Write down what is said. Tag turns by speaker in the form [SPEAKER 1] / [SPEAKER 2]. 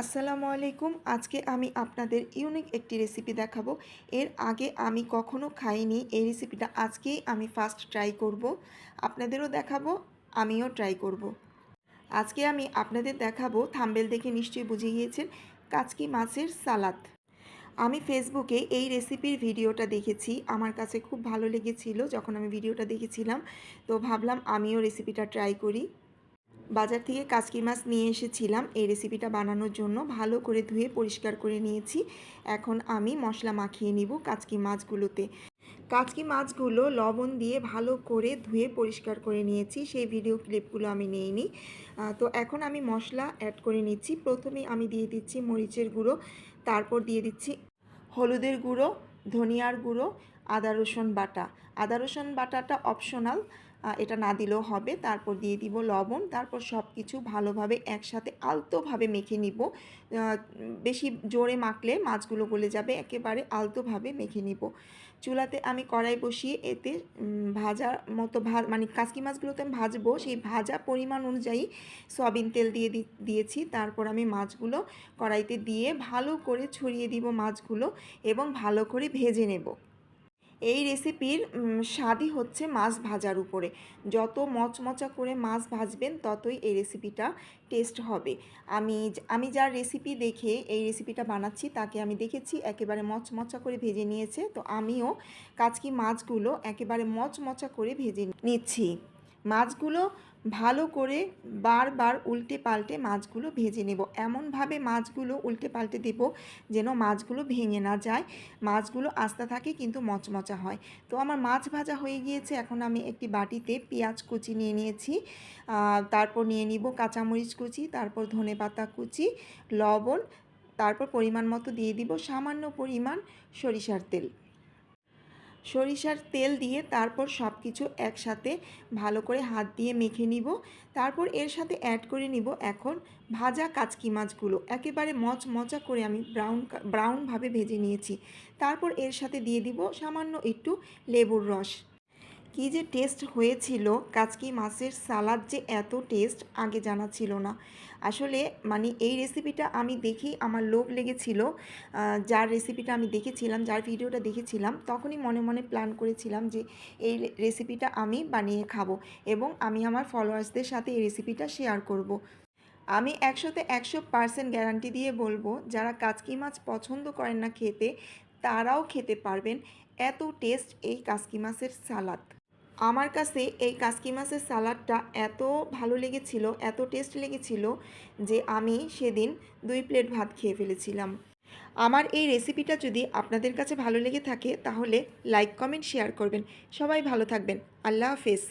[SPEAKER 1] আসসালামু আলাইকুম। আজকে আমি আপনাদের ইউনিক একটি রেসিপি দেখাবো। এর আগে আমি কখনো খাইনি। এই রেসিপিটা আজকেই আমি ফার্স্ট ট্রাই করব। আপনাদেরও দেখাবো, আমিও ট্রাই করব। আজকে আমি আপনাদের দেখাবো থাম্বেল দেখে নিশ্চয়ই বুঝে গিয়েছেন, কাচকি মাছের সালাদ। আমি ফেসবুকে এই রেসিপির ভিডিওটা দেখেছি। আমার কাছে খুব ভালো লেগেছিল যখন আমি ভিডিওটা দেখেছিলাম। তো ভাবলাম আমিও রেসিপিটা ট্রাই করি। বাজার থেকে কাচকি মাছ নিয়ে এসেছিলাম। এই রেসিপিটা বানানোর জন্য ভালো করে ধুয়ে পরিষ্কার করে নিয়েছি। এখন আমি মশলা মাখিয়ে নিব কাচকি মাছগুলোতে। কাচকি মাছগুলো লবণ দিয়ে ভালো করে ধুয়ে পরিষ্কার করে নিয়েছি। সেই ভিডিও ক্লিপগুলো আমি নিইনি। তো এখন আমি মশলা অ্যাড করে নিচ্ছি। প্রথমে আমি দিয়ে দিচ্ছি মরিচের গুঁড়ো। তারপর দিয়ে দিচ্ছি হলুদের গুঁড়ো, ধনিয়ার গুঁড়ো আদা, রসুন বাটা। আদা, রসুন বাটাটা অপশনাল এটা না দিলেও হবে। তারপর দিয়ে দিব লবণ। তারপর সব কিছু ভালোভাবে একসাথে আলতোভাবে মেখে নিব। বেশি জোরে মাখলে মাছগুলো গলে যাবে। একেবারে আলতোভাবে মেখে নিব। চুলাতে আমি কড়াই বসিয়ে এতে ভাজার মতো ভা মানে কাসকি মাছগুলোতে আমি ভাজবো। সেই ভাজা পরিমাণ অনুযায়ী সয়াবিন তেল দিয়ে দিয়েছি। তারপর আমি মাছগুলো কড়াইতে দিয়ে ভালো করে ছড়িয়ে দিব মাছগুলো এবং ভালো করে ভেজে নেব। এই রেসিপির স্বাদই হচ্ছে মাছ ভাজার উপরে। যত মচমচা করে মাছ ভাজবেন, ততই এই রেসিপিটা টেস্ট হবে। আমি আমি যার রেসিপি দেখে এই রেসিপিটা বানাচ্ছি, তাকে আমি দেখেছি, একেবারে মচমচা করে ভেজে নিয়েছে। তো আমিও কাচকি মাছগুলো একেবারে মচমচা করে ভেজে নিচ্ছি। মাছগুলো ভালো করে বারবার উল্টে পাল্টে মাছগুলো ভেজে নেব। এমনভাবে মাছগুলো উল্টে পাল্টে দেব যেন মাছগুলো ভেঙে না যায়। মাছগুলো আস্তে থাকে কিন্তু মচমচা হয়। তো আমার মাছ ভাজা হয়ে গিয়েছে। এখন আমি একটি বাটিতে পেঁয়াজ কুচি নিয়ে নিয়েছি। তারপর নিয়ে নিব কাঁচামরিচ কুচি, তারপর ধনেপাতা কুচি, লবণ, তারপর পরিমাণ মতো দিয়ে দিব সামান্য পরিমাণ সরিষার তেল। সরিষার তেল দিয়ে তারপর সব কিছু একসাথে ভালো করে হাত দিয়ে মেখে নিব। তারপর এর সাথে অ্যাড করে নিব এখন ভাজা কাচকি মাছগুলো। একেবারে মচ মচা করে আমি ব্রাউন ব্রাউনভাবে ভেজে নিয়েছি। তারপর এর সাথে দিয়ে দিব সামান্য একটু লেবুর রস। কী যে টেস্ট হয়েছিল কাচকি মাছের সালাদ যে এত টেস্ট আগে জানা ছিল না। আসলে মানে এই রেসিপিটা আমি দেখেই আমার লোভ লেগেছিল। যার রেসিপিটা আমি দেখেছিলাম, যার ভিডিওটা দেখেছিলাম, তখনই মনে মনে প্ল্যান করেছিলাম যে এই রেসিপিটা আমি বানিয়ে খাব এবং আমি আমার ফলোয়ার্সদের সাথে এই রেসিপিটা শেয়ার করব। আমি একশোতে একশো পার্সেন্ট গ্যারান্টি দিয়ে বলব, যারা কাচকি মাছ পছন্দ করেন না খেতে, তারাও খেতে পারবেন। এত টেস্ট এই কাসকি মাছের সালাদ আমার কাছে এই কাসকি মাছের সালাডটা এত ভালো লেগেছিল, এত টেস্ট লেগেছিল যে আমি সেদিন দুই প্লেট ভাত খেয়ে ফেলেছিলাম। আমার এই রেসিপিটা যদি আপনাদের কাছে ভালো লেগে থাকে, তাহলে লাইক কমেন্ট শেয়ার করবেন। সবাই ভালো থাকবেন। আল্লাহ হাফেজ।